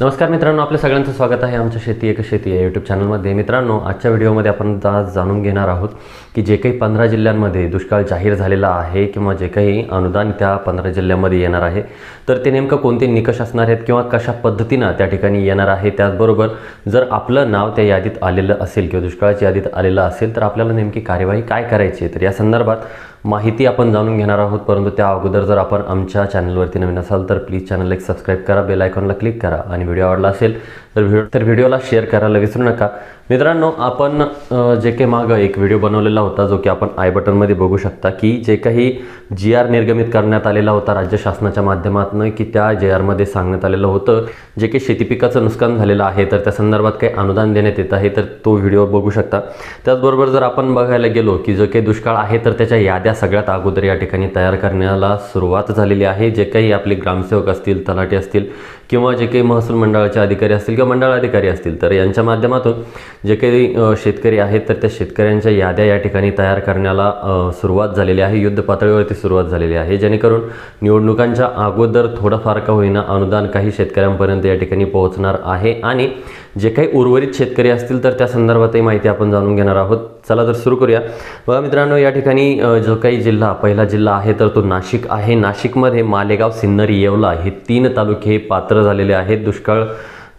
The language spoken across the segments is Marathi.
नमस्कार मित्रांनो आपल्या सगळ्यांचं स्वागत आहे आमच्या शेती एक शेती या यूट्यूब चॅनलमध्ये मित्रांनो आजच्या व्हिडिओमध्ये आपण आज जाणून घेणार आहोत की जे काही पंधरा जिल्ह्यांमध्ये दुष्काळ जाहीर झालेला आहे किंवा जे काही अनुदान त्या पंधरा जिल्ह्यामध्ये येणार आहे तर ते नेमकं कोणते निकष असणार आहेत किंवा कशा पद्धतीनं त्या ठिकाणी येणार आहे त्याचबरोबर जर आपलं नाव त्या यादीत आलेलं असेल किंवा दुष्काळाच्या यादीत आलेलं असेल तर आपल्याला नेमकी कार्यवाही काय करायची आहे तर या संदर्भात माहिती आपण जाणून घेणार आहोत परंतु त्या अगोदर जर आपण आमच्या चॅनलवरती नवीन असाल तर प्लीज चॅनलला एक सबस्क्राईब करा बेल आयकॉनला क्लिक करा आणि व्हिडिओ आवडला असेल तर व्हिडिओ तर व्हिडिओला शेअर करायला विसरू नका. मित्रांनो आपण जे काही मागं एक व्हिडिओ बनवलेला होता जो की आपण आय बटनमध्ये बघू शकता की जे काही जी आर निर्गमित करण्यात आलेला होता राज्य शासनाच्या माध्यमातून की त्या जे आरमध्ये सांगण्यात आलेलं होतं. जे काही शेती पिकाचं नुकसान झालेलं आहे तर त्या संदर्भात काही अनुदान देण्यात येत आहे तर तो व्हिडिओ बघू शकता. त्याचबरोबर जर आपण बघायला गेलो की जो काही दुष्काळ आहे तर त्याच्या याद्या सगळ्यात अगोदर या ठिकाणी तयार करण्याला सुरुवात झालेली आहे. जे काही आपले ग्रामसेवक असतील तलाठी असतील किंवा जे काही महसूल मंडळाचे अधिकारी असतील किंवा मंडळ अधिकारी असतील तर यांच्या माध्यमातून जे काही शेतकरी आहेत तर त्या शेतकऱ्यांच्या याद्या या ठिकाणी तयार करण्याला सुरुवात झालेली आहे. युद्ध पातळीवरती सुरुवात झालेली आहे. जेणेकरून निवडणुकांच्या अगोदर थोडंफार का होईना अनुदान काही शेतकऱ्यांपर्यंत या ठिकाणी पोहोचणार आहे. आणि जे काही उर्वरित शेतकरी असतील तर त्या संदर्भातही माहिती आपण जाणून घेणार आहोत. चला तर सुरू करूया. बघा मित्रांनो या ठिकाणी जो काही जिल्हा पहिला जिल्हा आहे तर तो नाशिक आहे. नाशिकमध्ये मालेगाव सिन्नर येवला हे तीन तालुके पात्र झालेले आहेत. दुष्काळ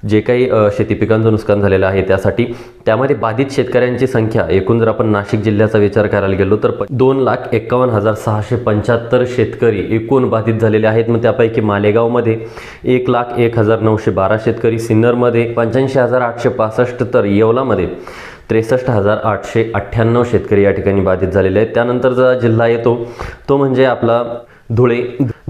जे काही शेती पिकांचं नुकसान झालेलं आहे त्यासाठी त्यामध्ये बाधित शेतकऱ्यांची संख्या एकूण जर आपण नाशिक जिल्ह्याचा विचार करायला गेलो तर प- दोन लाख एकावन्न हजार सहाशे पंच्याहत्तर शेतकरी एकूण बाधित झालेले आहेत. मग त्यापैकी मालेगावमध्ये एक लाख एक हजार नऊशे बारा शेतकरी सिन्नरमध्ये पंच्याऐंशी हजार आठशे पासष्ट तर येवलामध्ये त्रेसष्ट हजार आठशे अठ्ठ्याण्णव शेतकरी या ठिकाणी बाधित झालेले आहेत. त्यानंतरचा जिल्हा येतो तो म्हणजे आपला धुळे.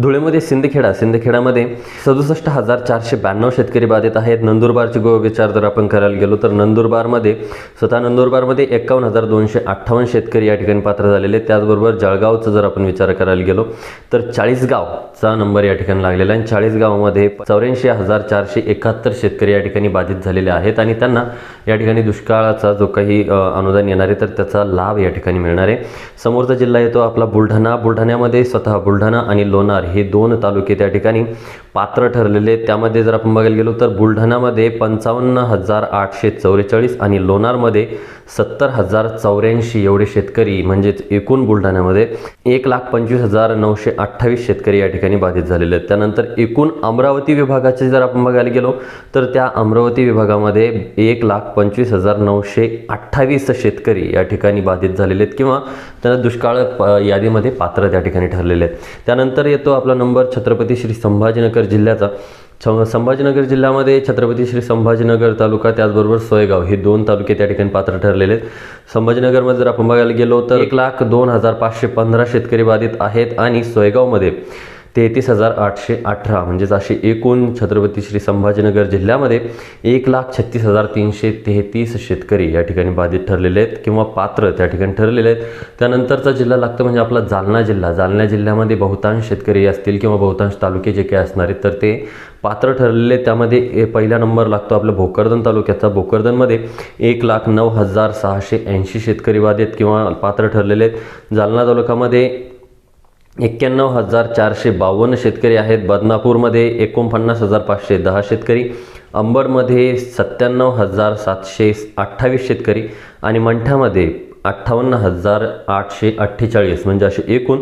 धुळेमध्ये सिंदखेडा. सिंदखेडामध्ये सदुसष्ट हजार चारशे ब्याण्णव शेतकरी बाधित आहेत. नंदुरबारची गो विचार जर आपण करायला गेलो तर नंदुरबारमध्ये स्वतः नंदुरबारमध्ये एकावन्न हजार दोनशे अठ्ठावन्न शेतकरी या ठिकाणी पात्र झालेले त्याचबरोबर जळगावचा जर आपण विचार करायला गेलो तर चाळीसगावचा नंबर या ठिकाणी लागलेला आहे. आणि चाळीसगावमध्ये चौऱ्याऐंशी हजार चारशे एकाहत्तर शेतकरी या ठिकाणी बाधित झालेले आहेत. आणि त्यांना या ठिकाणी दुष्काळाचा जो काही अनुदान येणार आहे तर त्याचा लाभ या ठिकाणी मिळणार आहे. समोरचा जिल्हा येतो आपला बुलढाणा. बुलढाण्यामध्ये स्वतः बुलढाणा आणि लोणार हे दोन तालुके त्या ठिकाणी पात्र ठरलेले आहेत. त्यामध्ये जर आपण बघायला गेलो तर बुलढाणामध्ये पंचावन्न हजार आठशे चौवेचाळीस आणि लोणारमध्ये सत्तर हजार चौऱ्याऐंशी एवढे शेतकरी म्हणजेच एकूण बुलढाण्यामध्ये एक लाख पंचवीस हजार नऊशे अठ्ठावीस शेतकरी या ठिकाणी बाधित झालेले आहेत. त्यानंतर एकूण अमरावती विभागाचे जर आपण बघायला गेलो तर त्या अमरावती विभागामध्ये एक लाख पंचवीस हजार नऊशे अठ्ठावीस शेतकरी या ठिकाणी बाधित झालेले आहेत किंवा त्यांना दुष्काळ प- यादीमध्ये पात्र त्या ठिकाणी ठरलेले आहेत. त्यानंतर येतो आपला नंबर छत्रपती श्री संभाजीनगर जिल्ह्याचा. छ- संभाजीनगर जिल्ह्यामध्ये छत्रपती श्री संभाजीनगर तालुका त्याचबरोबर सोयगाव हे दोन तालुके त्या ठिकाणी पात्र ठरलेले आहेत. संभाजीनगरमध्ये जर आपण बघायला गेलो तर एक लाख दोन हजार पाचशे पंधरा शेतकरी बाधित आहेत आणि सोयगावमध्ये तेहतीस हजार आठशे अठरा म्हणजेच असे एकूण छत्रपती श्री संभाजीनगर जिल्ह्यामध्ये एक लाख छत्तीस हजार तीनशे तेहतीस शेतकरी या ठिकाणी बाधित ठरलेले आहेत किंवा पात्र त्या ठिकाणी ठरलेले आहेत. त्यानंतरचा जिल्हा लागतो म्हणजे आपला जालना जिल्हा. जालना जिल्ह्यामध्ये बहुतांश शेतकरी असतील किंवा बहुतांश तालुके जे काही असणार आहेत तर ते पात्र ठरलेले आहेत. त्यामध्ये ए- पहिला नंबर लागतो आपल्या भोकरदन तालुक्याचा. भोकरदनमध्ये एक लाख नऊ हजार सहाशे ऐंशी शेतकरी बाधित किंवा पात्र ठरलेले आहेत. जालना तालुक्यामध्ये एक्क्याण्णव हजार चारशे बावन्न शेतकरी आहेत. बदनापूरमध्ये एकोणपन्नास हजार पाचशे दहा शेतकरी अंबडमध्ये सत्त्याण्णव हजार सातशे अठ्ठावीस शेतकरी आणि मंठ्यामध्ये अठ्ठावन्न हजार आठशे अठ्ठेचाळीस म्हणजे असे एकूण.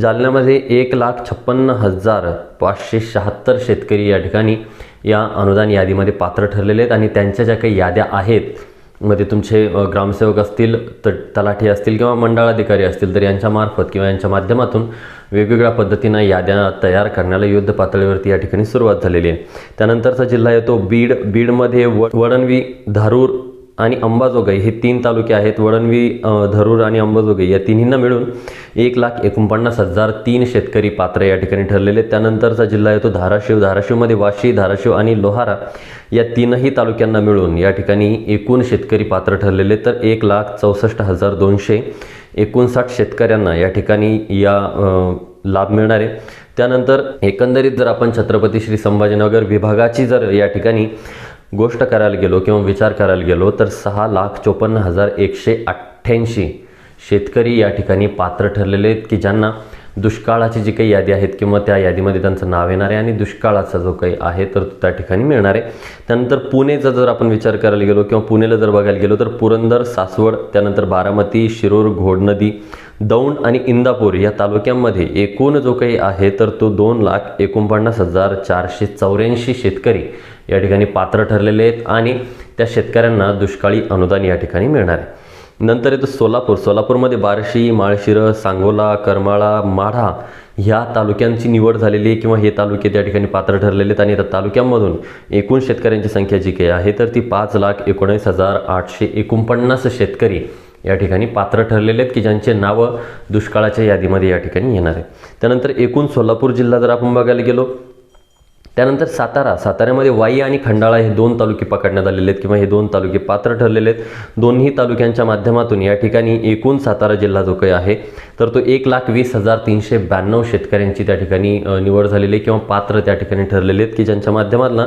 जालन्यामध्ये एक लाख छप्पन्न हजार पाचशे शहात्तर शेतकरी या ठिकाणी या अनुदान यादीमध्ये पात्र ठरलेले आहेत आणि त्यांच्या ज्या काही याद्या आहेत मध्ये तुमचे ग्रामसेवक असतील तर तलाठी असतील किंवा मंडळाधिकारी असतील तर यांच्यामार्फत किंवा यांच्या माध्यमातून वेगवेगळ्या पद्धतीनं याद्या तयार करण्याला युद्ध पातळीवरती या ठिकाणी सुरुवात झालेली आहे. त्यानंतरचा जिल्हा येतो बीड. बीडमध्ये व वडणवी धारूर आणि अंबाजोगाई हे तीन तालुके आहेत. वडणवी धरूर आणि अंबाजोगाई या तिन्हींना मिळून एक लाख एकोणपन्नास हजार तीन शेतकरी पात्र या ठिकाणी ठरलेले आहेत. त्यानंतरचा जिल्हा येतो धाराशिव. धाराशिवमध्ये वाशी धाराशिव आणि लोहारा या तीनही तालुक्यांना मिळून या ठिकाणी एकूण शेतकरी पात्र ठरलेले तर एक लाख चौसष्ट हजार दोनशे एकोणसाठ शेतकऱ्यांना या ठिकाणी या लाभ मिळणार आहे. त्यानंतर एकंदरीत जर आपण छत्रपती श्री संभाजीनगर विभागाची जर या ठिकाणी गोष्ट करायला गेलो किंवा विचार करायला गेलो तर सहा लाख चोपन्न हजार एकशे अठ्ठ्याऐंशी शेतकरी या ठिकाणी पात्र ठरलेले आहेत की ज्यांना दुष्काळाची जी काही यादी आहेत किंवा त्या यादीमध्ये त्यांचं नाव येणार आहे आणि दुष्काळाचा जो काही आहे तर तो त्या ठिकाणी मिळणार आहे. त्यानंतर पुणेचा जर आपण विचार करायला गेलो किंवा पुणेला जर बघायला गेलो तर पुरंदर सासवड त्यानंतर बारामती शिरूर घोडनदी दौंड आणि इंदापूर या तालुक्यांमध्ये एकूण जो काही आहे तर तो दोन लाख एकोणपन्नास हजार चारशे चौऱ्याऐंशी शेतकरी या ठिकाणी पात्र ठरलेले आहेत आणि त्या शेतकऱ्यांना दुष्काळी अनुदान या ठिकाणी मिळणार आहे. नंतर येतो सोलापूर. सोलापूरमध्ये बार्शी माळशिरस सांगोला करमाळा माढा ह्या तालुक्यांची निवड झालेली आहे किंवा हे तालुके त्या ठिकाणी पात्र ठरलेले आहेत आणि त्या तालुक्यांमधून एकूण शेतकऱ्यांची संख्या जी काही आहे तर ती पाच लाख एकोणीस हजार आठशे एकोणपन्नास शेतकरी या ठिकाणी पात्र ठरलेले आहेत की ज्यांचे नावं दुष्काळाच्या यादीमध्ये या ठिकाणी येणार आहे त्यानंतर एकूण सोलापूर जिल्हा जर आपण बघायला गेलो त्यानंतर सातारा साताऱ्यामध्ये वाई आणि खंडाळा हे दोन तालुके पकडण्यात आलेले आहेत किंवा हे दोन तालुके पात्र ठरलेले आहेत. दोन्ही तालुक्यांच्या माध्यमातून या ठिकाणी एकूण सातारा जिल्हा जो काही आहे तर तो एक लाख वीस हजार तीनशे ब्याण्णव शेतकऱ्यांची त्या ठिकाणी निवड झालेली आहे किंवा पात्र त्या ठिकाणी ठरलेले आहेत की ज्यांच्या माध्यमातून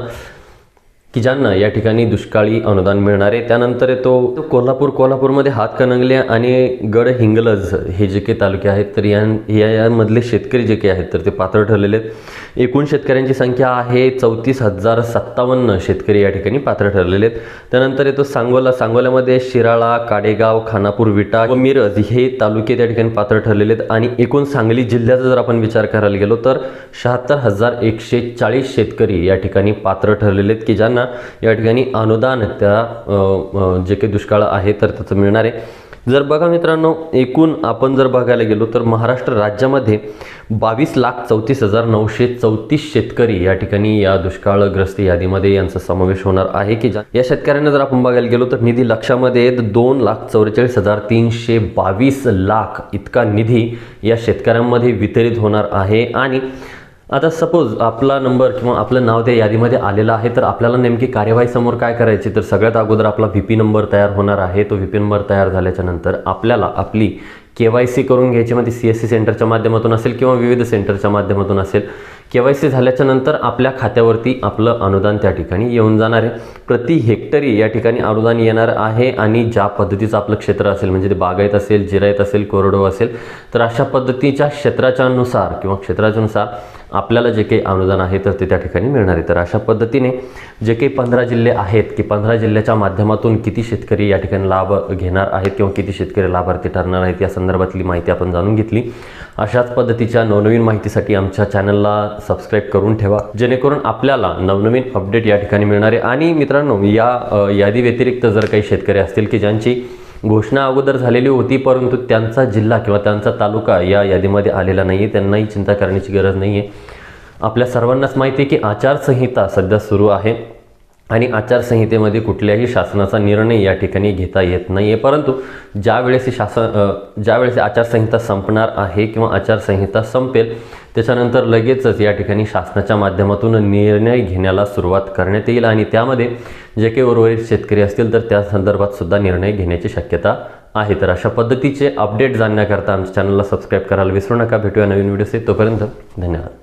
की ज्यांना या ठिकाणी दुष्काळी अनुदान मिळणार आहे त्यानंतर येतो कोल्हापूर कोल्हापूरमध्ये हातकणंगले आणि गड हिंगलज हे जे काही तालुके आहेत तर या या- यामधले शेतकरी जे काही आहेत तर ते पात्र ठरलेले आहेत. एकूण शेतकऱ्यांची संख्या आहे चौतीस हजार सत्तावन्न शेतकरी या ठिकाणी पात्र ठरलेले आहेत. त्यानंतर येतो सांगोला. सांगोल्यामध्ये शिराळा काडेगाव खानापूर विटा व मिरज हे तालुके त्या ठिकाणी पात्र ठरलेले आहेत. आणि एकूण सांगली जिल्ह्याचा जर आपण विचार करायला गेलो तर शहात्तर हजार एकशे चाळीस शेतकरी या ठिकाणी पात्र ठरलेले आहेत की ज्यांना या ठिकाणी अनुदान त्या जे काही दुष्काळ आहे तर त्याचं मिळणार आहे. जर बघा मित्रांनो एकूण आपण जर बघायला गेलो तर महाराष्ट्र राज्यामध्ये बावीस लाख चौतीस हजार नऊशे चौतीस शेतकरी या ठिकाणी या दुष्काळग्रस्त यादीमध्ये यांचा समावेश होणार आहे की ज्या या शेतकऱ्यांना जर आपण बघायला गेलो तर निधी लक्षामध्ये दोन लाख चौवेचाळीस हजार तीनशे बावीस लाख इतका निधी या शेतकऱ्यांमध्ये वितरित होणार आहे. आणि आता सपोज आपला नंबर किंवा आपलं नाव त्या यादीमध्ये आलेलं आहे तर आपल्याला नेमकी कार्यवाही समोर काय करायची? तर सगळ्यात अगोदर आपला व्ही पी नंबर तयार होणार आहे. तो व्ही पी नंबर तयार झाल्याच्यानंतर आपल्याला आपली के वाय सी करून घ्यायची मग ती सी एस सी सेंटरच्या माध्यमातून असेल किंवा विविध सेंटरच्या माध्यमातून असेल के वाय सी झाल्याच्यानंतर आपल्या खात्यावरती आपलं अनुदान त्या ठिकाणी येऊन जाणार आहे. प्रति हेक्टरी या ठिकाणी अनुदान येणार आहे आणि ज्या पद्धतीचं आपलं क्षेत्र असेल म्हणजे ते बागायत असेल जिरायत असेल कोरडो असेल तर अशा पद्धतीच्या क्षेत्राच्यानुसार किंवा क्षेत्राच्यानुसार आपल्याला जे काही अनुदान आहे तर ते त्या ठिकाणी मिळणार आहे. तर अशा पद्धतीने जे काही पंधरा जिल्हे आहेत की पंधरा जिल्ह्याच्या माध्यमातून किती शेतकरी या ठिकाणी लाभ घेणार आहेत किंवा किती शेतकरी लाभार्थी ठरणार आहेत या संदर्भातली माहिती आपण जाणून घेतली. अशाच पद्धतीच्या नवनवीन माहितीसाठी आमच्या चॅनलला सबस्क्राईब करून ठेवा जेणेकरून आपल्याला नवनवीन अपडेट या ठिकाणी मिळणार आहे. आणि मित्रांनो या यादी व्यतिरिक्त जर काही शेतकरी असतील की ज्यांची घोषणा अगोदर झालेली होती परंतु त्यांचा जिल्हा किंवा त्यांचा तालुका या यादीमध्ये आलेला नाही आहे त्यांनाही चिंता करण्याची गरज नाही आहे आपल्या सर्वांनाच माहिती आहे की आचारसंहिता सध्या सुरू आहे. आणि आचारसंहितेमध्ये कुठल्याही शासनाचा निर्णय या ठिकाणी घेता येत नाही आहे परंतु ज्यावेळेस ही शासन ज्या ज्यावेळेस आचारसंहिता संपणार आहे किंवा आचारसंहिता संपेल त्याच्यानंतर लगेचच या ठिकाणी शासनाच्या माध्यमातून निर्णय घेण्याला सुरुवात करण्यात येईल आणि त्यामध्ये जे काही उर्वरित शेतकरी असतील तर त्या संदर्भात सुद्धा निर्णय घेण्याची शक्यता आहे. तर अशा पद्धतीचे अपडेट जाणण्याकरता आमच्या चॅनलला सबस्क्राईब करायला विसरू नका. भेटूया नवीन व्हिडिओचे तोपर्यंत धन्यवाद.